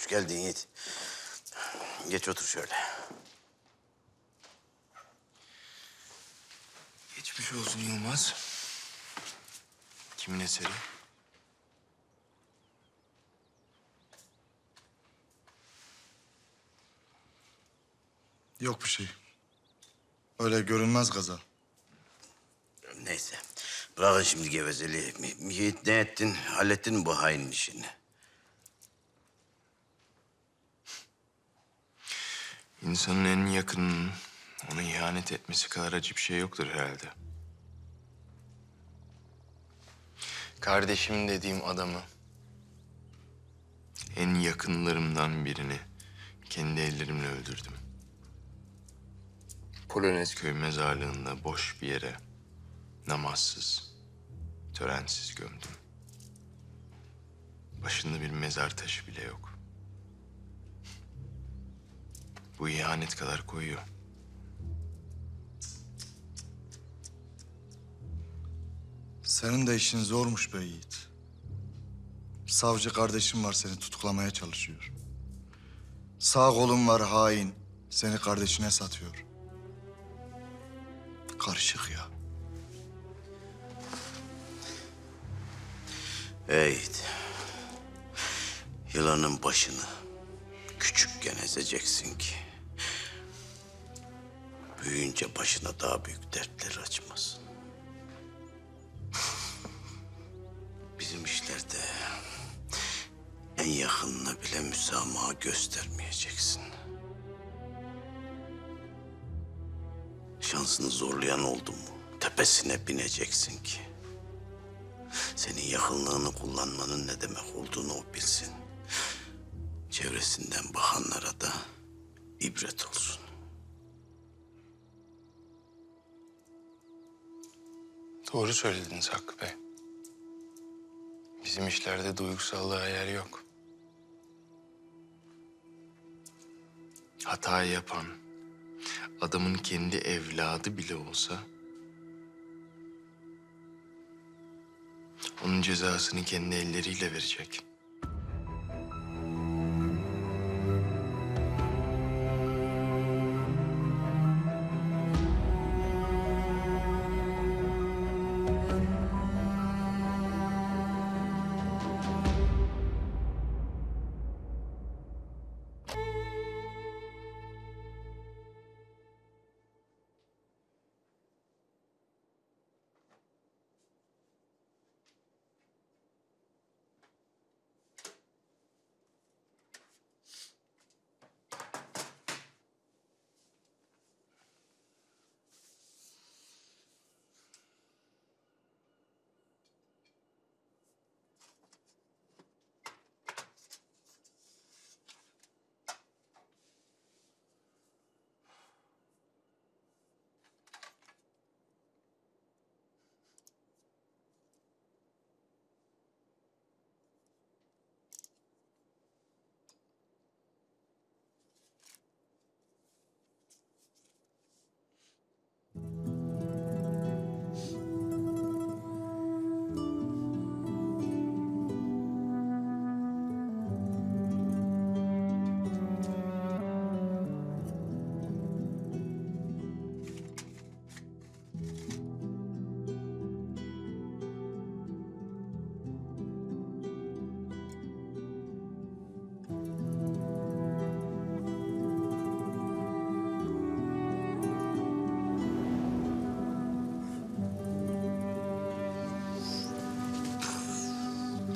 Hoş geldin Yiğit. Geç otur şöyle. Geçmiş olsun Yılmaz. Kimin eseri? Yok bir şey. Öyle görünmez kaza. Neyse. Bırakın şimdi gevezeliği. Yiğit ne ettin? Hallettin mi bu hainin işini? İnsanın en yakınının ona ihanet etmesi kadar acı bir şey yoktur herhalde. Kardeşim dediğim adamı, en yakınlarımdan birini kendi ellerimle öldürdüm. Polonezköy mezarlığında boş bir yere namazsız, törensiz gömdüm. Başında bir mezar taşı bile yok. Bu ihanet kadar koyuyor. Senin de işin zormuş be Yiğit. Savcı kardeşim var seni tutuklamaya çalışıyor. Sağ kolun var hain. Seni kardeşine satıyor. Karışık ya. Ey Yiğit. Yılanın başını küçükken ezeceksin ki... ...büyüyünce başına daha büyük dertler açmasın. Bizim işlerde en yakınına bile müsamaha göstermeyeceksin. Şansını zorlayan oldu mu tepesine bineceksin ki... Senin yakınlığını kullanmanın ne demek olduğunu o bilsin. Çevresinden bakanlara da ibret olsun. Doğru söylediniz Hakkı Bey. Bizim işlerde duygusallığa yer yok. Hata yapan, adamın kendi evladı bile olsa... ...onun cezasını kendi elleriyle verecek.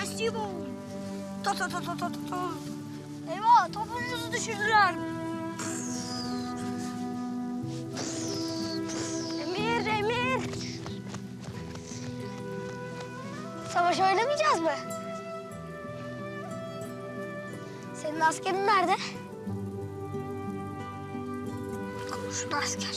Teslim ol. Ta ta ta ta ta. Eyvah topumuzu düşürdüler. Emir, Emir. Savaş oynamayacağız mı? Senin askerin nerede? Komşun asker.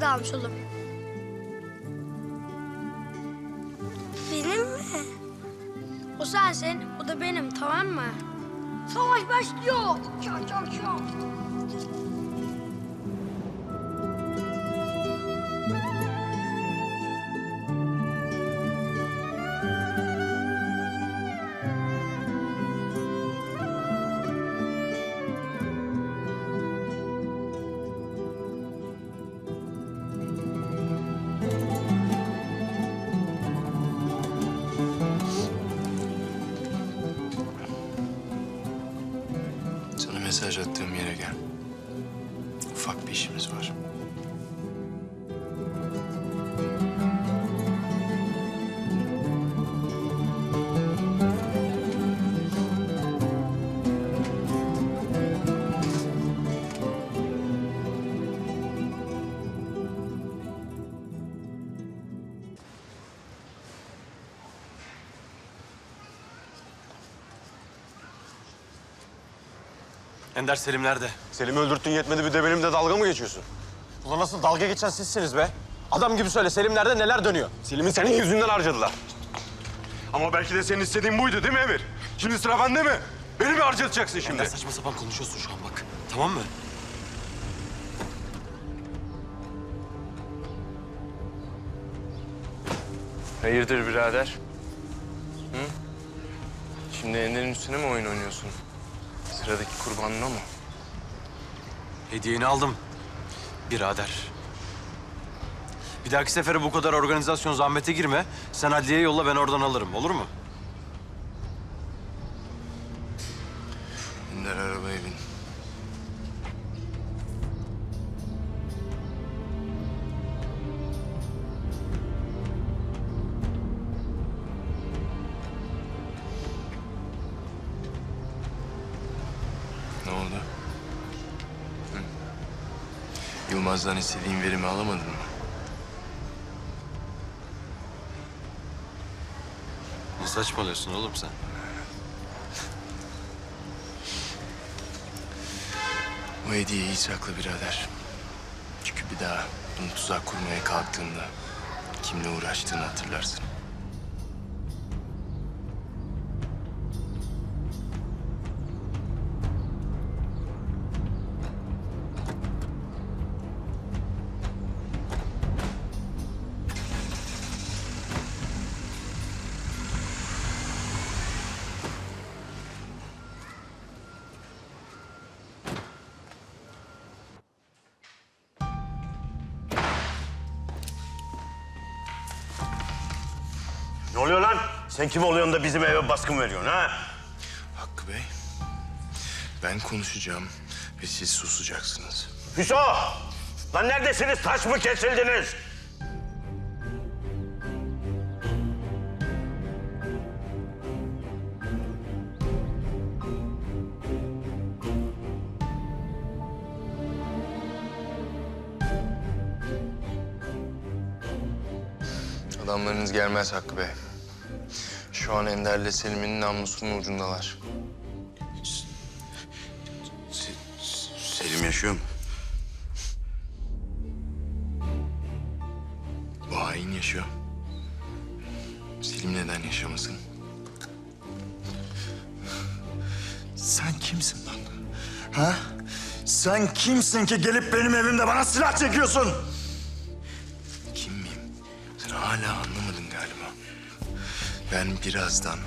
De almış oğlum. Benim mi? O sensin, o da benim tamam mı? Savaş başlıyor. Çal çal çal. Mesaj attığım yere gel. Ender Selim nerede? Selim'i öldürttün yetmedi bir de benimle dalga mı geçiyorsun? Ulan nasıl dalga geçen sizsiniz be? Adam gibi söyle Selim nerede neler dönüyor? Selim'i senin yüzünden harcadılar. Ama belki de senin istediğin buydu değil mi Emir? Şimdi sıra bende mi? Beni mi harcatacaksın şimdi? Ender saçma sapan konuşuyorsun şu an bak. Tamam mı? Hayırdır birader? Hı? Şimdi Ender'in üstüne mi oyun oynuyorsun? Sıradaki kurbanına mı? Hediyeni aldım. Birader. Bir dahaki sefere bu kadar organizasyon zahmete girme. Sen adliyeye yolla ben oradan alırım. Olur mu? Yılmaz'dan istediğin verimi alamadın mı? Ne saçmalıyorsun oğlum sen? O hediyeyi iyi sakla birader. Çünkü bir daha bunu tuzak kurmaya kalktığında kimle uğraştığını hatırlarsın. Oluyor lan? Sen kim oluyorsun da bizim eve baskın veriyorsun ha? Hakkı Bey, ben konuşacağım ve siz susacaksınız. Hüso! Lan neredesiniz? Taş mı kesildiniz? Adamlarınız gelmez Hakkı Bey. Şu an Ender'le Selim'in namlusunun ucundalar. Selim yaşıyor mu? Bu hain yaşıyor. Selim neden yaşamasın? Sen kimsin lan? Ha? Sen kimsin ki gelip benim evimde bana silah çekiyorsun? Kim miyim? Sen hala anlamadın. Ben birazdan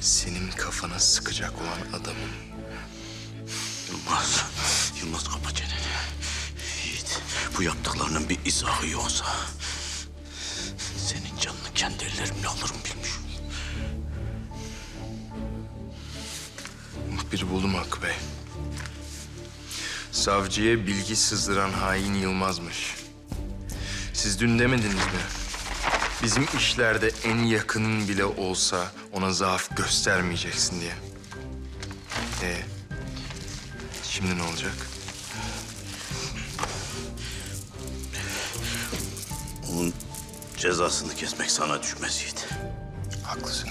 senin kafana sıkacak olan adamım. Yılmaz, Yılmaz kapa çeneni. Yiğit, bu yaptıklarının bir izahı yoksa... ...senin canını kendi ellerimle alırım bilmiş. Muhbir buldum Hakkı Bey. Savcıya bilgi sızdıran hain Yılmaz'mış. Siz dün demediniz mi? Bizim işlerde en yakının bile olsa ona zaaf göstermeyeceksin diye. Ee, şimdi ne olacak? Onun cezasını kesmek sana düşmez Yiğit. Haklısın.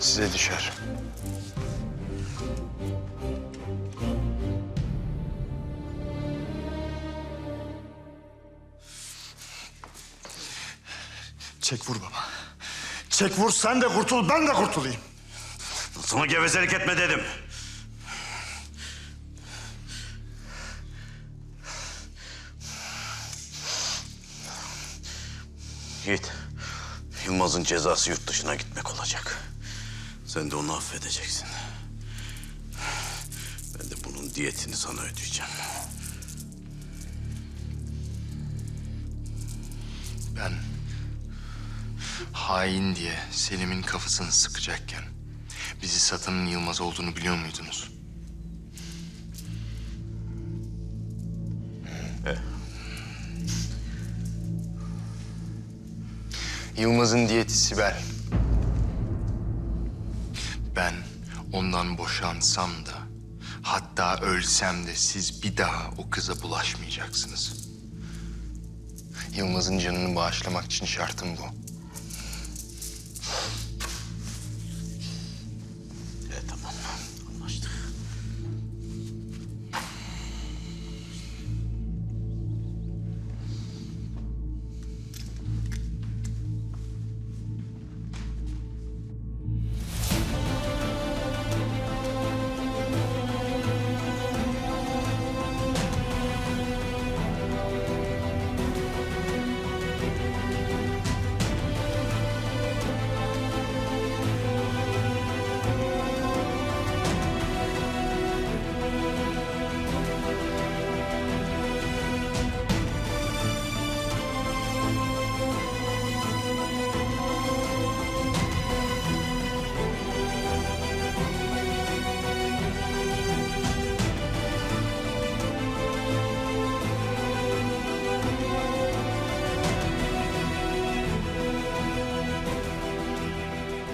Size düşer. Çek vur baba. Çek vur sen de kurtul ben de kurtulayım. Sana gevezelik etme dedim. Yiğit, Yılmaz'ın cezası yurt dışına gitmek olacak. Sen de onu affedeceksin. Ben de bunun diyetini sana ödeyeceğim. Ben hain diye Selim'in kafasını sıkacakken bizi satanın Yılmaz olduğunu biliyor muydunuz? Yılmaz'ın diyeti Sibel. Ben ondan boşansam da hatta ölsem de siz bir daha o kıza bulaşmayacaksınız. Yılmaz'ın canını bağışlamak için şartım bu.